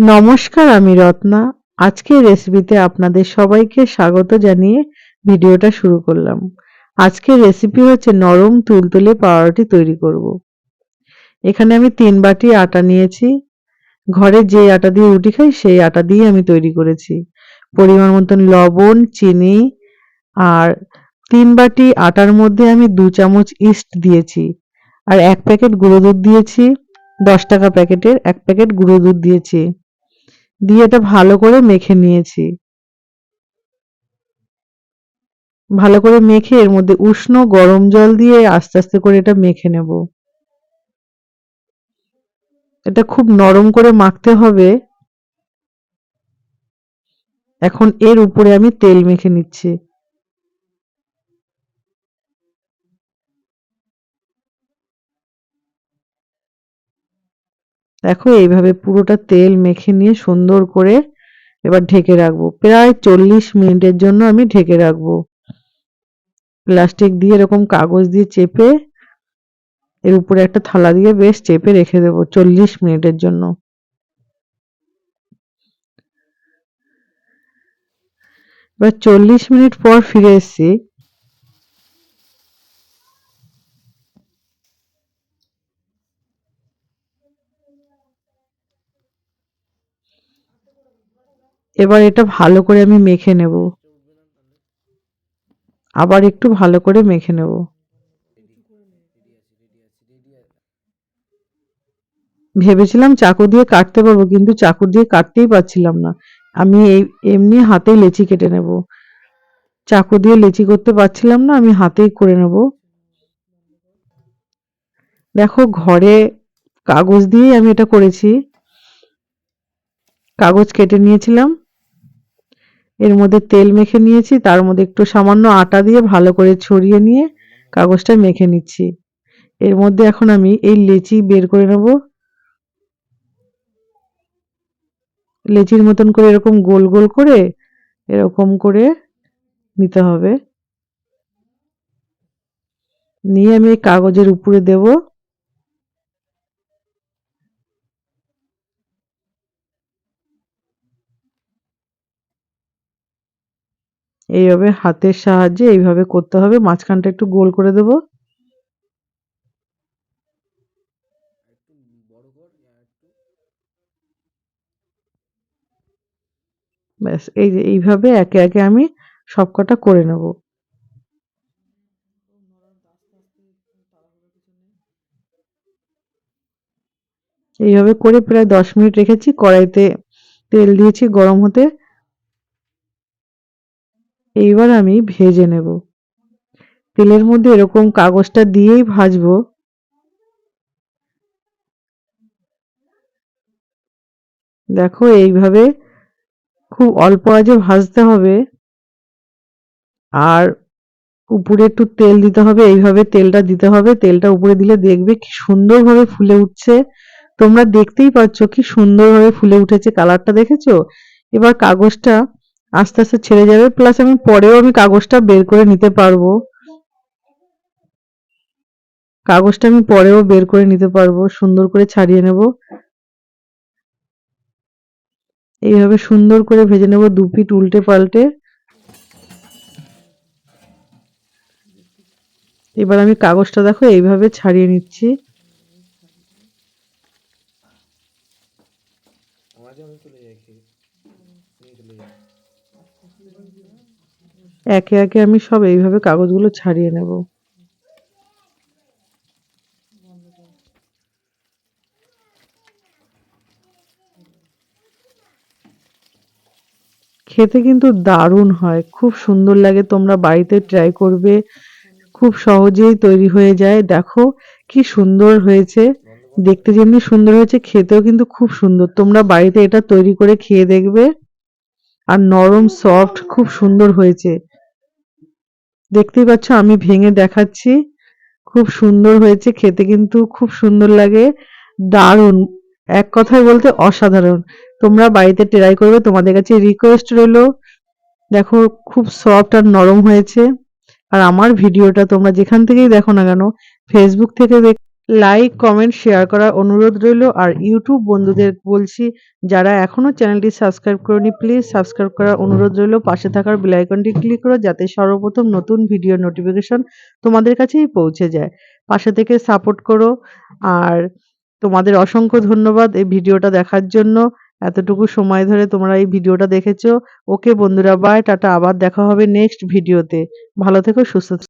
নমস্কার, আমি রত্না। আজকের রেসিপিতে আপনাদের সবাইকে স্বাগত জানিয়ে ভিডিওটা শুরু করলাম। আজকের রেসিপি হচ্ছে নরম তুলতুলে পাউরুটি তৈরি করব। এখানে আমি তিন বাটি আটা নিয়েছি। ঘরে যে আটা দিয়ে রুটি খাই, সেই আটা দিয়ে আমি তৈরি করেছি। পরিমাণ মতন লবণ, চিনি আর তিন বাটি আটার মধ্যে আমি দু চামচ ইস্ট দিয়েছি। আর এক প্যাকেট গুঁড়ো দুধ দিয়েছি। দশ টাকা প্যাকেটের এক প্যাকেট গুঁড়ো দুধ দিয়েছি। দিয়ে এটা ভালো করে মেখে নিয়েছি। ভালো করে মেখে এর মধ্যে উষ্ণ গরম জল দিয়ে আস্তে আস্তে করে এটা মেখে নেব। এটা খুব নরম করে মাখতে হবে। এখন এর উপরে আমি তেল মেখে নিচ্ছি। দেখো, এইভাবে পুরোটা তেল মেখে নিয়ে সুন্দর করে এবার ঢেকে রাখব। প্রায় চল্লিশ মিনিটের জন্য আমি ঢেকে রাখব। প্লাস্টিক দিয়ে এরকম কাগজ দিয়ে চেপে, এর উপরে একটা থালা দিয়ে বেশ চেপে রেখে দেবো চল্লিশ মিনিটের জন্য। এবার চল্লিশ মিনিট পর ফিরে এসছি। এবার এটা ভালো করে আমি মেখে নেব। আবার একটু ভালো করে মেখে নেব। ভেবেছিলাম চাকু দিয়ে কাটতে পারব, কিন্তু চাকু দিয়ে কাটতেই পারছিলাম না। আমি এই, এমনি হাতেই লেচি কেটে নেব। চাকু দিয়ে লেচি করতে পারছিলাম না, আমি হাতেই করে নেব। দেখো, ঘরে কাগজ দিয়েই আমি এটা করেছি। কাগজ কেটে নিয়েছিলাম। এর মধ্যে তেল মেখে নিয়েছি, তার মধ্যে একটু সামান্য আটা দিয়ে ভালো করে ছড়িয়ে নিয়ে কাগজটা মেখে নিচ্ছি। এর মধ্যে এখন আমি এই লেচি বের করে নেব। লেচির মতন করে এরকম গোল গোল করে এরকম করে নিতে হবে। নিয়ে আমি কাগজের উপরে দেবো। এইভাবে হাতের সাহায্যে এইভাবে করতে হবে। মাঝখানটা একটু গোল করে দেব। ব্যাস, এই যে এইভাবে একে একে আমি সবকটা করে নেব। এইভাবে করে প্রায় দশ মিনিট রেখেছি। কড়াইতে তেল দিয়েছি গরম হতে। এইবার আমি ভেজে নেব। তেলের মধ্যে এরকম কাগজটা দিয়েই ভাজবো। দেখো, এইভাবে খুব অল্প আজে ভাজতে হবে। আর উপরে একটু তেল দিতে হবে, এইভাবে তেলটা দিতে হবে। তেলটা উপরে দিলে দেখবে কি সুন্দরভাবে ফুলে উঠছে। তোমরা দেখতেই পাচ্ছ কি সুন্দরভাবে ফুলে উঠেছে কালারটা, দেখেছ? এবার কাগজটা আস্তে আস্তে ছেড়ে যাবে প্লাস আমি পরেও আমি কাগজটা বের করে নিতে পারব। কাগজটা আমি পরেও বের করে নিতে পারব, সুন্দর করে ছাড়িয়ে নেব। এইভাবে সুন্দর করে ভেজে নেব দু পিট উল্টে পাল্টে। এবার আমি কাগজটা দেখো এইভাবে ছাড়িয়ে নিচ্ছি। একে একে আমি সব এইভাবে কাগজগুলো ছাড়িয়ে নেব। খেতে কিন্তু দারুণ হয়, খুব সুন্দর লাগে, তোমরা বাড়িতে ট্রাই করবে, খুব সহজেই তৈরি হয়ে যায়। দেখো কি সুন্দর হয়েছে, দেখতে যেমনি সুন্দর হয়েছে, খেতেও কিন্তু খুব সুন্দর। তোমরা বাড়িতে এটা তৈরি করে খেয়ে দেখবে। আর নরম সফট খুব সুন্দর হয়েছে। দেখতেই পাচ্ছ, আমি ভেঙে দেখাচ্ছি। খুব সুন্দর হয়েছে, খেতে কিন্তু খুব সুন্দর লাগে। দারুণ। এক কথায় বলতে অসাধারণ। তোমরা বাড়িতে ট্রাই করবে, তোমাদের কাছে রিকোয়েস্ট রইল। দেখো, খুব সফট আর নরম হয়েছে। আর আমার ভিডিওটা তোমরা যেখান থেকেই দেখো না কেন ফেসবুক থেকে লাইক কমেন্ট শেয়ার করার অনুরোধ রইল। আর ইউটিউব বন্ধুদের বলছি, যারা এখনও চ্যানেলটি সাবস্ক্রাইব করনি প্লিজ সাবস্ক্রাইব করার অনুরোধ রইল। পাশে থাকার বেল আইকনটি ক্লিক করো, যাতে সর্বপ্রথম নতুন ভিডিও নোটিফিকেশন তোমাদের কাছেই পৌঁছে যায়। পাশে থেকে সাপোর্ট করো। আর তোমাদের অসংখ্য ধন্যবাদ এই ভিডিওটা দেখার জন্য। এতটুকু সময় ধরে তোমরা এই ভিডিওটা দেখেছ। ওকে বন্ধুরা বাই টাটা, আবার দেখা হবে নেক্সট ভিডিওতে ভালো থেকো, সুস্থ।